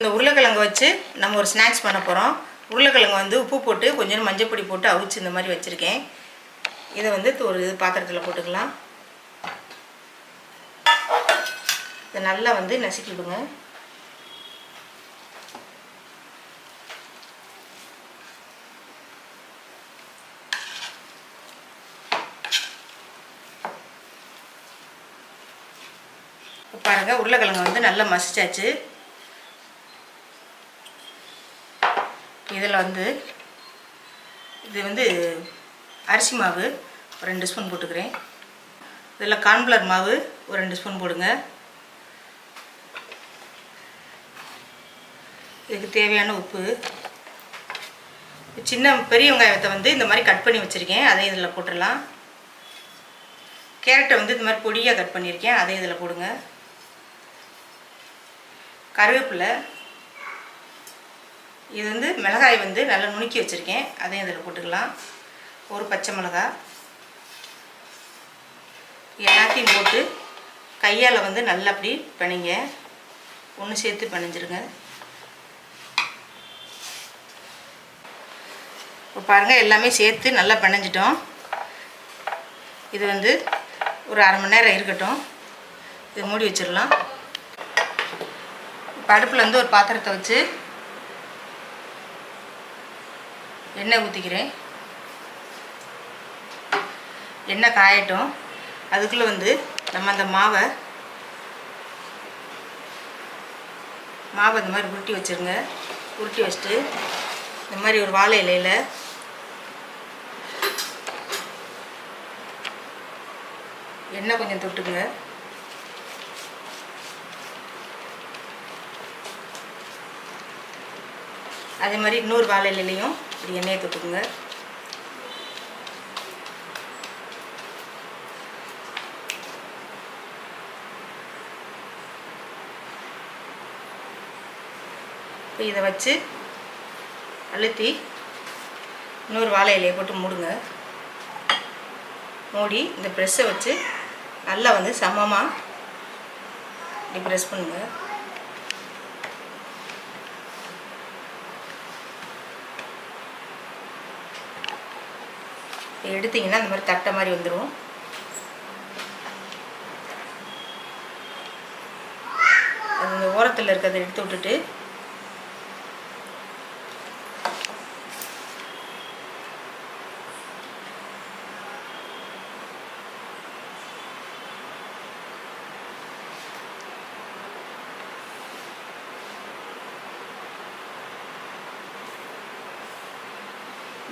இந்த உருளைக்கிழங்கு வச்சு நம்ம ஒரு ஸ்நாக்ஸ் பண்ண போகிறோம் உருளைக்கிழங்கு வந்து உப்பு போட்டு கொஞ்சம் மஞ்சள் பொடி போட்டு அவிச்சு இந்த மாதிரி வச்சுருக்கேன். இதை வந்து ஒரு இது பாத்திரத்தில் போட்டுக்கலாம். இதை நல்லா வந்து நசுக்கி விடுங்க. பாருங்க உருளைக்கிழங்கு வந்து நல்லா மசிச்சாச்சு. இதில் வந்து இது வந்து அரிசி மாவு ஒரு ரெண்டு ஸ்பூன் போட்டுக்கிறேன். இதில் கார்ன்ஃப்ளவர் மாவு ஒரு ரெண்டு ஸ்பூன் போடுங்க. இதுக்கு தேவையான உப்பு. சின்ன பெரிய வெங்காயத்தை வந்து இந்த மாதிரி கட் பண்ணி வச்சுருக்கேன். அதையும் இதில் போட்டுடலாம். கேரட்டை வந்து இந்த மாதிரி பொடியாக கட் பண்ணியிருக்கேன். அதையும் இதில் போடுங்க. கருவேப்பிலை. இது வந்து மிளகாய் வந்து நல்லா நுணுக்கி வச்சுருக்கேன். அதையும் இதில் போட்டுக்கலாம். ஒரு பச்சை மிளகாய் எல்லாத்தையும் போட்டு கையால் வந்து நல்லா அப்படி பிணைங்க. ஒன்று சேர்த்து பிணைஞ்சிருங்க. இப்போ பாருங்கள் எல்லாமே சேர்த்து நல்லா பிணைஞ்சிட்டோம். இது வந்து ஒரு அரை மணி நேரம் இருக்கட்டும். இது மூடி வச்சிடலாம். இப்போ அடுப்பில் வந்து ஒரு பாத்திரத்தை வச்சு எண்ணெய் ஊற்றிக்கிறேன் எண்ணெய் காயட்டும். அதுக்குள்ளே வந்து நம்ம அந்த மாவை மாவை இந்த மாதிரி உருட்டி வச்சுருங்க. உருட்டி வச்சுட்டு இந்த மாதிரி ஒரு வாழை இலையில் எண்ணெய் கொஞ்சம் தொட்டுக்குங்க. அதே மாதிரி இன்னொரு வாழை இலையிலையும் இப்படி எண்ணெயை தொட்டுக்குங்க. இப்போ இதை வச்சு அழுத்தி இன்னொரு வாழை இலையை போட்டு மூடுங்க. மூடி இந்த ப்ரெஷ்ஷை வச்சு நல்லா வந்து சமமாக இப்படி ப்ரெஸ் பண்ணுங்கள் எடுத்தீங்கன்னா இந்த மாதிரி தட்டை மாதிரி வந்துடும் அது இந்த ஓரத்தில் இருக்கிறத எடுத்து விட்டுட்டு.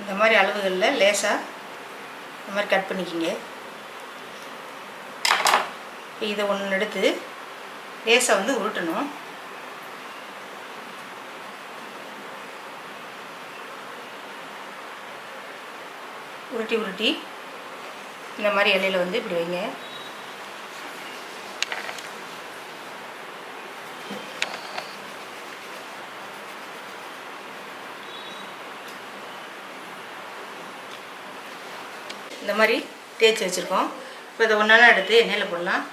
இந்த மாதிரி அளவுகளில் லேசாக இந்த மாதிரி கட் பண்ணிக்கிங்க. இதை ஒன்று எடுத்து லேசாக வந்து உருட்டணும். உருட்டி உருட்டி இந்த மாதிரி இலையில வந்து இப்படி வைங்க. இந்த மாதிரி தேய்ச்சி வச்சுருக்கோம். இப்போ இதை ஒன்றா எடுத்து எண்ணெயில் போடலாம்.